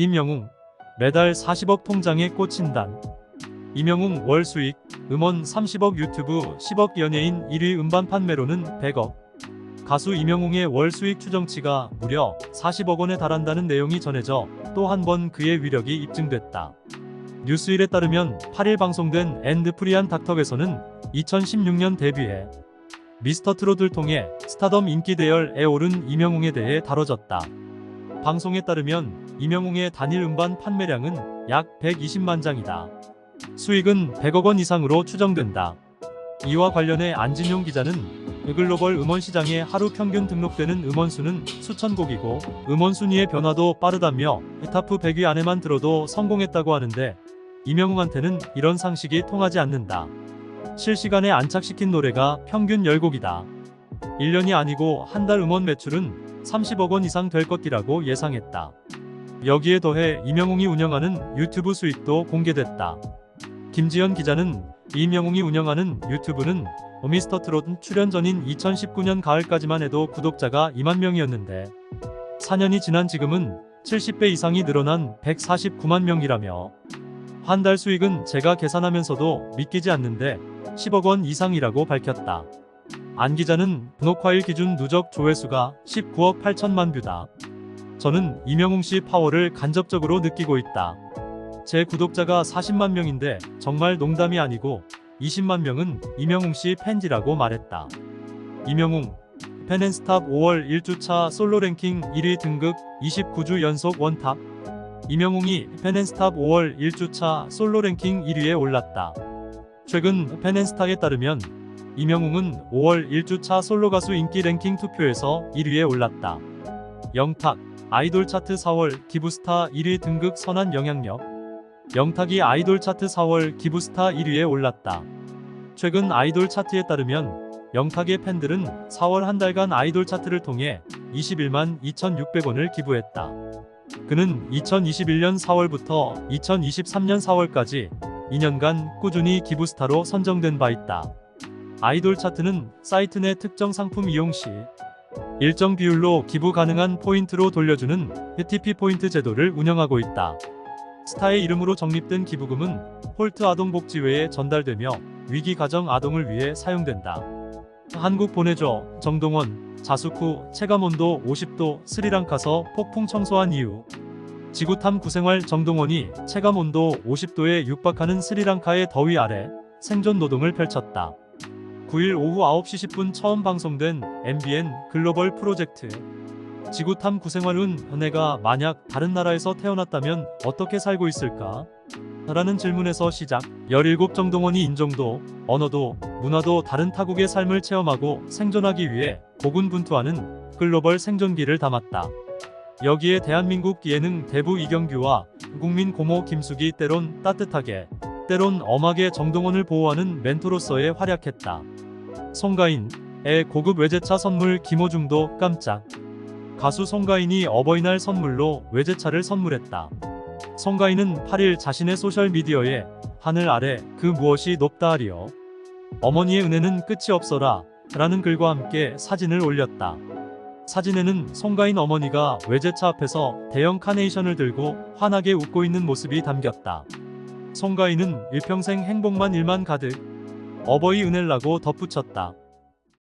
임영웅 매달 40억 통장에 꽂힌단. 임영웅 월 수익 음원 30억 유튜브 10억 연예인 1위 음반 판매로는 100억. 가수 임영웅의 월 수익 추정치가 무려 40억 원에 달한다는 내용이 전해져 또 한 번 그의 위력이 입증됐다. 뉴스일에 따르면 8일 방송된 앤드 프리한 닥터에서는 2016년 데뷔해 미스터 트롯을 통해 스타덤 인기 대열에 오른 임영웅에 대해 다뤄졌다. 방송에 따르면 임영웅의 단일 음반 판매량은 약 120만 장이다. 수익은 100억 원 이상으로 추정된다. 이와 관련해 안진용 기자는 글로벌 음원 시장에 하루 평균 등록되는 음원 수는 수천 곡이고 음원 순위의 변화도 빠르다며 탑 100위 안에만 들어도 성공했다고 하는데 임영웅한테는 이런 상식이 통하지 않는다. 실시간에 안착시킨 노래가 평균 10곡이다. 1년이 아니고 한 달 음원 매출은 30억 원 이상 될 것이라고 예상했다. 여기에 더해 임영웅이 운영하는 유튜브 수익도 공개됐다. 김지연 기자는 임영웅이 운영하는 유튜브는 미스터 트롯 출연 전인 2019년 가을까지만 해도 구독자가 2만 명이었는데 4년이 지난 지금은 70배 이상이 늘어난 149만 명이라며 한 달 수익은 제가 계산하면서도 믿기지 않는데 10억 원 이상이라고 밝혔다. 안 기자는 분홍화일 기준 누적 조회수가 19억 8천만 뷰다. 저는 이명웅 씨 파워를 간접적으로 느끼고 있다. 제 구독자가 40만 명인데 정말 농담이 아니고 20만 명은 이명웅 씨 팬지라고 말했다. 이명웅 팬앤스탑 5월 1주차 솔로 랭킹 1위 등극 29주 연속 원탑 이명웅이 팬앤스탑 5월 1주차 솔로 랭킹 1위에 올랐다. 최근 팬앤스타에 따르면 이명웅은 5월 1주차 솔로 가수 인기 랭킹 투표에서 1위에 올랐다. 영탁 아이돌 차트 4월 기부스타 1위 등극 선한 영향력 영탁이 아이돌 차트 4월 기부스타 1위에 올랐다. 최근 아이돌 차트에 따르면 영탁의 팬들은 4월 한 달간 아이돌 차트를 통해 21만 2,600원을 기부했다. 그는 2021년 4월부터 2023년 4월까지 2년간 꾸준히 기부스타로 선정된 바 있다. 아이돌 차트는 사이트 내 특정 상품 이용 시 일정 비율로 기부 가능한 포인트로 돌려주는 TP 포인트 제도를 운영하고 있다. 스타의 이름으로 적립된 기부금은 홀트 아동복지회에 전달되며 위기 가정 아동을 위해 사용된다. 한국 보내줘 정동원 후 체감온도 50도 스리랑카서 폭풍 청소한 이후 지구 탐 구 생활 정동원이 체감온도 50도에 육박하는 스리랑카의 더위 아래 생존 노동을 펼쳤다. 9일 오후 9시 10분 처음 방송된 MBN 글로벌 프로젝트 지구탐 구생활은 내가 만약 다른 나라에서 태어났다면 어떻게 살고 있을까? 라는 질문에서 시작 17 정동원이 인종도, 언어도, 문화도 다른 타국의 삶을 체험하고 생존하기 위해 고군분투하는 글로벌 생존기를 담았다. 여기에 대한민국 예능 대부 이경규와 국민 고모 김숙이 때론 따뜻하게, 때론 엄하게 정동원을 보호하는 멘토로서의 활약했다. 송가인의 고급 외제차 선물 김호중도 깜짝. 가수 송가인이 어버이날 선물로 외제차를 선물했다. 송가인은 8일 자신의 소셜미디어에 하늘 아래 그 무엇이 높다 하리요. 어머니의 은혜는 끝이 없어라 라는 글과 함께 사진을 올렸다. 사진에는 송가인 어머니가 외제차 앞에서 대형 카네이션을 들고 환하게 웃고 있는 모습이 담겼다. 송가인은 일평생 행복만 일만 가득 어버이 은혜라고 덧붙였다.